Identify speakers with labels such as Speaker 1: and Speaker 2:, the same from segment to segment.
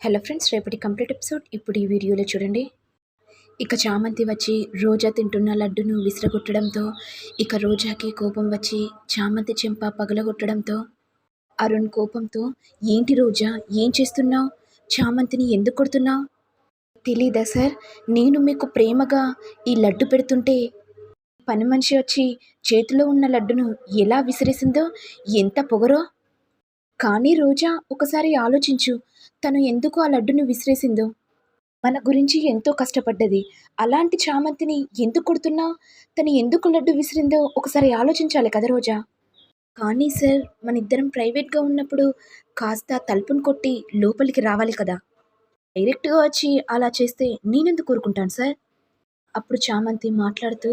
Speaker 1: Hello friends రేపటి complete episode. ఇప్పుడు ఈ వీడియోలో చూడండి. ఇక చామంతి వచ్చి రోజా తింటున్న లడ్డును విసిరగొట్టడంతో ఇక రోజాకి కోపం వచ్చి చామంతి చెంప పగలగొట్టడంతో అరుణ్ కోపంతో ఏంటి రోజా ఏం చేస్తున్నావు? చామంతిని ఎందుకు కొడుతున్నావు? తెలీదా సార్ నేను మీకు ప్రేమగా ఈ లడ్డు పెడుతుంటే పని మనిషి వచ్చి చేతిలో ఉన్న లడ్డును ఎలా విసిరేసిందో ఎంత పొగరో? కానీ రోజా ఒకసారి ఆలోచించు. తను ఎందుకు ఆ లడ్డును విసిరేసిందో? మన గురించి ఎంతో కష్టపడ్డది. అలాంటి చామంతిని ఎందుకు కొడుతున్నా? తను ఎందుకు లడ్డు విసిరిందో ఒకసారి ఆలోచించాలి కదా రోజా. కానీ సార్ మన ఇద్దరం ప్రైవేట్గా ఉన్నప్పుడు కాస్త తలుపును కొట్టి లోపలికి రావాలి కదా. డైరెక్ట్గా వచ్చి అలా చేస్తే నేనెందుకు కోరుకుంటాను సార్? అప్పుడు చామంతి మాట్లాడుతూ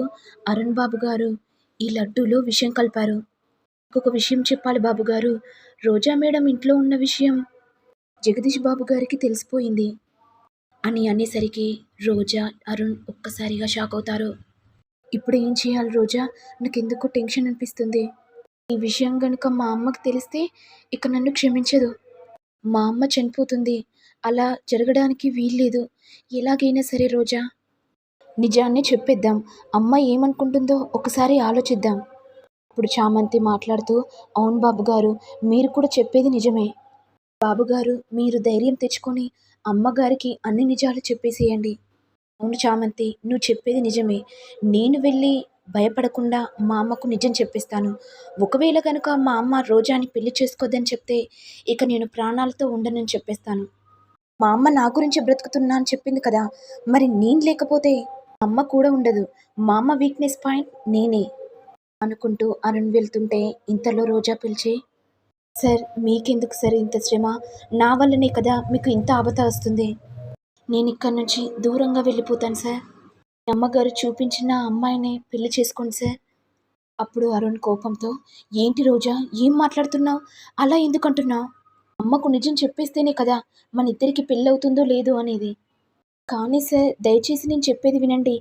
Speaker 1: అరుణ్ బాబు గారు ఈ లడ్డూలో విషయం కలిపారు. ఒక విషయం చెప్పాలి బాబుగారు రోజా మేడం ఇంట్లో ఉన్న విషయం జగదీష్ బాబు గారికి తెలిసిపోయింది అని అనేసరికి రోజా అరుణ్ ఒక్కసారిగా షాక్ అవుతారు. ఇప్పుడు ఏం చేయాలి రోజా? నాకెందుకు టెన్షన్ అనిపిస్తుంది. ఈ విషయం కనుక మా అమ్మకి తెలిస్తే ఇక నన్ను క్షమించదు. మా అమ్మ చనిపోతుంది. అలా జరగడానికి వీల్లేదు. ఎలాగైనా సరే రోజా. నిజాన్ని చెప్పేద్దాం. అమ్మ ఏమనుకుంటుందో ఒకసారి ఆలోచిద్దాం. ఇప్పుడు చామంతి మాట్లాడుతూ అవును బాబు గారు మీరు కూడా చెప్పేది నిజమే. బాబుగారు మీరు ధైర్యం తెచ్చుకొని అమ్మగారికి అన్ని నిజాలు చెప్పేసేయండి. అవును చామంతి నువ్వు చెప్పేది నిజమే. నేను వెళ్ళి భయపడకుండా మా అమ్మకు నిజం చెప్పిస్తాను. ఒకవేళ కనుక మా అమ్మ రోజాని పెళ్ళి చేసుకోద్దని చెప్తే ఇక నేను ప్రాణాలతో ఉండనని చెప్పేస్తాను. మా అమ్మ నా గురించి బ్రతుకుతున్నా అని చెప్పింది కదా మరి నేను లేకపోతే అమ్మ కూడా ఉండదు. మా అమ్మ వీక్నెస్ పాయింట్ నేనే. అనుకుంటూ అరుణ్ వెళ్తుంటే ఇంతలో రోజా పిలిచి సార్ మీకెందుకు సార్ ఇంత శ్రమ? నా వల్లనే కదా మీకు ఇంత ఆపద వస్తుంది? నేను ఇక్కడి నుంచి దూరంగా వెళ్ళిపోతాను సార్. మీ అమ్మగారు చూపించిన అమ్మాయిని పెళ్ళి చేసుకోండి సార్. అప్పుడు అరుణ్ కోపంతో ఏంటి రోజా ఏం మాట్లాడుతున్నావు? అలా ఎందుకు అంటున్నావు? అమ్మకు నిజం చెప్పేస్తేనే కదా మన ఇద్దరికి పెళ్ళి అవుతుందో లేదో అనేది. కానీ సార్ దయచేసి నేను చెప్పేది వినండి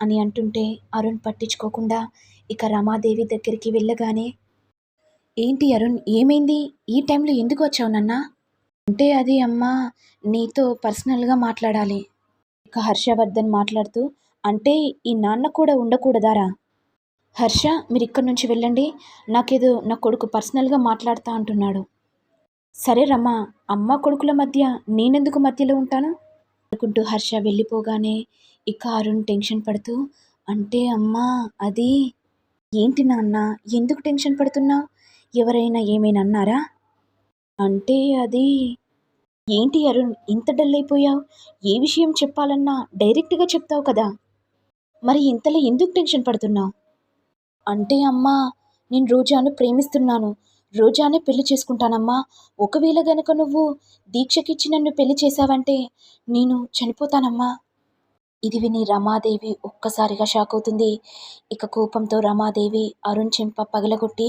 Speaker 1: అని అంటుంటే అరుణ్ పట్టించుకోకుండా ఇక రమాదేవి దగ్గరికి వెళ్ళగానే ఏంటి అరుణ్ ఏమైంది? ఈ టైంలో ఎందుకు వచ్చావు నాన్న? అంటే అది అమ్మా నీతో పర్సనల్గా మాట్లాడాలి. ఇక హర్షవర్ధన్ మాట్లాడుతూ అంటే ఈ నాన్న కూడా ఉండకూడదారా? హర్ష మీరు ఇక్కడి నుంచి వెళ్ళండి. నాకేదో నా కొడుకు పర్సనల్గా మాట్లాడుతా అంటున్నాడు. సరే రమ్మా అమ్మ కొడుకుల మధ్య నేనెందుకు మధ్యలో ఉంటాను? అనుకుంటూ హర్ష వెళ్ళిపోగానే ఇక అరుణ్ టెన్షన్ పడుతూ అంటే అమ్మా అది ఏంటి నాన్న ఎందుకు టెన్షన్ పడుతున్నావు? ఎవరైనా ఏమైనా అన్నారా? అంటే అది ఏంటి అరుణ్ ఇంత డల్ అయిపోయావు? ఏ విషయం చెప్పాలన్నా డైరెక్ట్గా చెప్తావు కదా? మరి ఇంతలో ఎందుకు టెన్షన్ పడుతున్నావు? అంటే అమ్మా నేను రోజాను ప్రేమిస్తున్నాను. రోజానే పెళ్ళి చేసుకుంటానమ్మా. ఒకవేళ గనక నువ్వు దీక్షకిచ్చి నన్ను పెళ్ళి చేశావంటే నేను చనిపోతానమ్మా. ఇది విని రమాదేవి ఒక్కసారిగా షాక్ అవుతుంది. ఇక కోపంతో రమాదేవి అరుణ్ చెంప పగలగొట్టి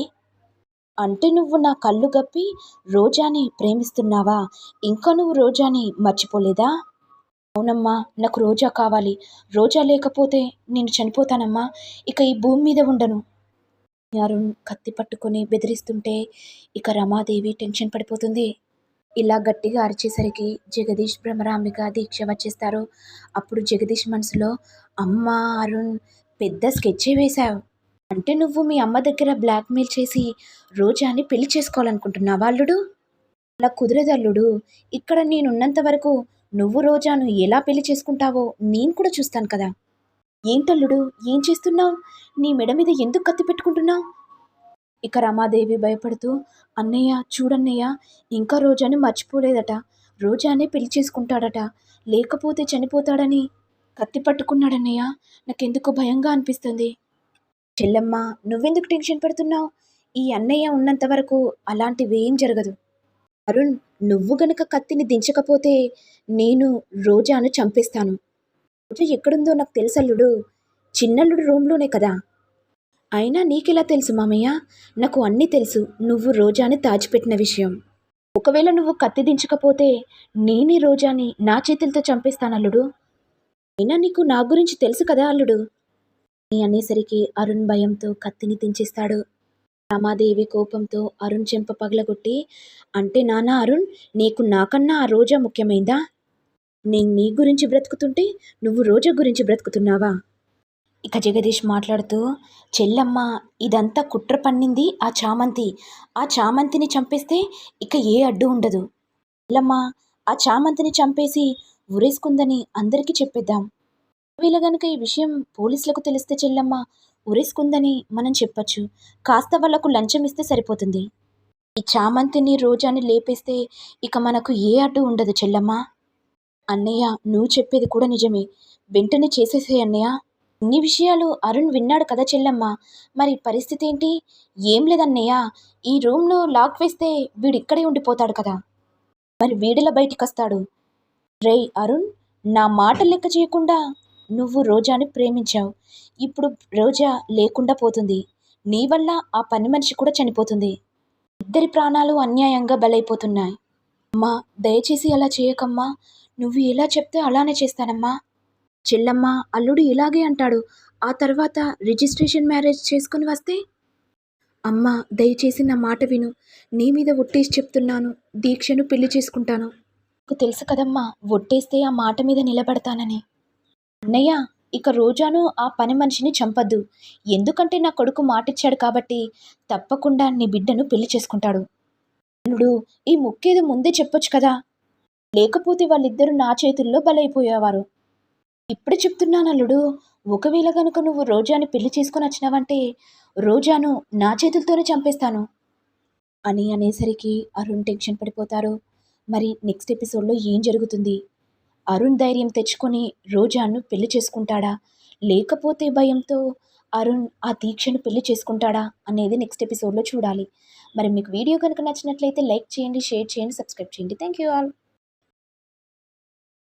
Speaker 1: అంటే నువ్వు నా కళ్ళు గప్పి రోజాని ప్రేమిస్తున్నావా? ఇంకా నువ్వు రోజాని మర్చిపోలేదా? అవునమ్మా నాకు రోజా కావాలి. రోజా లేకపోతే నేను చనిపోతానమ్మా. ఇక ఈ భూమి మీద ఉండను. అరుణ్ కత్తి పట్టుకొని బెదిరిస్తుంటే ఇక రమాదేవి టెన్షన్ పడిపోతుంది. ఇలా గట్టిగా అరిచేసరికి జగదీష్ భ్రమరాంబిక దీక్ష వచ్చేస్తారు. అప్పుడు జగదీష్ మనసులో అమ్మ అరుణ్ పెద్ద స్కెచ్చే వేశావు. అంటే నువ్వు మీ అమ్మ దగ్గర బ్లాక్మెయిల్ చేసి రోజాని పెళ్ళి చేసుకోవాలనుకుంటున్నావా అల్లుడు? అలా కుదరదు అల్లుడు. ఇక్కడ నేనున్నంత వరకు నువ్వు రోజాను ఎలా పెళ్ళి చేసుకుంటావో నేను కూడా చూస్తాను కదా. ఏంటల్లుడు? ఏం చేస్తున్నావు? నీ మెడ మీద ఎందుకు కత్తి పెట్టుకుంటున్నావు? ఇక రమాదేవి భయపడుతూ అన్నయ్య చూడన్నయ్య ఇంకా రోజాని మర్చిపోలేదట. రోజానే పెళ్ళి చేసుకుంటాడట. లేకపోతే చనిపోతాడని కత్తి పట్టుకున్నాడన్నయ్య. నాకెందుకో భయంగా అనిపిస్తుంది. చెల్లమ్మ నువ్వెందుకు టెన్షన్ పడుతున్నావు? ఈ అన్నయ్య ఉన్నంత వరకు అలాంటివి ఏం జరగదు. అరుణ్ నువ్వు గనక కత్తిని దించకపోతే నేను రోజాను చంపేస్తాను. రోజా ఎక్కడుందో నాకు తెలుసల్లుడు. చిన్నల్లుడు రూమ్లోనే కదా. అయినా నీకెలా తెలుసు మామయ్య? నాకు అన్నీ తెలుసు. నువ్వు రోజాని దాచిపెట్టిన విషయం. ఒకవేళ నువ్వు కత్తి దించకపోతే నేనే రోజాని నా చేతులతో చంపేస్తాను అల్లుడు అయినా నీకు నా గురించి తెలుసు కదా అల్లుడు. అనేసరికి అరుణ్ భయంతో కత్తిని దించేస్తాడు. రమాదేవి కోపంతో అరుణ్ చెంప పగలగొట్టి అంటే నానా అరుణ్ నీకు నాకన్నా ఆ రోజా ముఖ్యమైందా? నేను నీ గురించి బ్రతుకుతుంటే నువ్వు రోజా గురించి బ్రతుకుతున్నావా? ఇక జగదీష్ మాట్లాడుతూ చెల్లమ్మ ఇదంతా కుట్ర పన్నింది ఆ చామంతి. ఆ చామంతిని చంపేస్తే ఇక ఏ అడ్డు ఉండదు. చెల్లమ్మ ఆ చామంతిని చంపేసి ఉరేసుకుందని అందరికీ చెప్పేద్దాం. వీళ్ళ గనుక ఈ విషయం పోలీసులకు తెలిస్తే చెల్లమ్మ ఉరేసుకుందని మనం చెప్పొచ్చు. కాస్త వాళ్ళకు లంచం ఇస్తే సరిపోతుంది. ఈ చామంతిని రోజాని లేపేస్తే ఇక మనకు ఏ అడ్డు ఉండదు చెల్లమ్మ. అన్నయ్య నువ్వు చెప్పేది కూడా నిజమే. వెంటనే చేసేసే అన్నయ్య. ఇన్ని విషయాలు అరుణ్ విన్నాడు కదా చెల్లమ్మ. మరి పరిస్థితి ఏంటి? ఏం లేదన్నయ్య. ఈ రూమ్లో లాక్ వేస్తే వీడు ఇక్కడే ఉండిపోతాడు కదా. మరి వీడిలా బయటికి వస్తాడు రేయ్ అరుణ్ నా మాట లెక్క చేయకుండా నువ్వు రోజాని ప్రేమించావు. ఇప్పుడు రోజా లేకుండా పోతుంది. నీ వల్ల ఆ పని మనిషి కూడా చనిపోతుంది. ఇద్దరి ప్రాణాలు అన్యాయంగా బలైపోతున్నాయి. అమ్మా దయచేసి అలా చేయకమ్మా. నువ్వు ఎలా చెప్తే అలానే చేస్తానమ్మా. చెల్లమ్మ అల్లుడు ఇలాగే అంటాడు. ఆ తర్వాత రిజిస్ట్రేషన్ మ్యారేజ్ చేసుకుని వస్తే? అమ్మా దయచేసి నా మాట విను. నీ మీద ఒట్టేసి చెప్తున్నాను. దీక్షను పెళ్ళి చేసుకుంటాను. నాకు తెలుసు కదమ్మా ఒట్టేస్తే ఆ మాట మీద నిలబడతానని. అన్నయ్య ఇక రోజాను ఆ పని మనిషిని చంపద్దు. ఎందుకంటే నా కొడుకు మాటిచ్చాడు కాబట్టి తప్పకుండా నీ బిడ్డను పెళ్ళి చేసుకుంటాడు. అల్లుడు ఈ ముక్కేది ముందే చెప్పొచ్చు కదా? లేకపోతే వాళ్ళిద్దరూ నా చేతుల్లో బలైపోయేవారు. ఇప్పుడు చెప్తున్నాను అల్లుడు ఒకవేళ కనుక నువ్వు రోజాని పెళ్ళి చేసుకుని వచ్చినావంటే రోజాను నా చేతులతోనే చంపేస్తాను. అని అనేసరికి అరుణ్ టెన్షన్ పడిపోతారు. మరి నెక్స్ట్ ఎపిసోడ్లో ఏం జరుగుతుంది? అరుణ్ ధైర్యం తెచ్చుకొని రోజాను పెళ్ళి చేసుకుంటాడా? లేకపోతే భయంతో అరుణ్ ఆ దీక్షను పెళ్ళి చేసుకుంటాడా అనేది నెక్స్ట్ ఎపిసోడ్లో చూడాలి. మరి మీకు వీడియో కనుక నచ్చినట్లయితే లైక్ చేయండి షేర్ చేయండి సబ్స్క్రైబ్ చేయండి. Thank you all.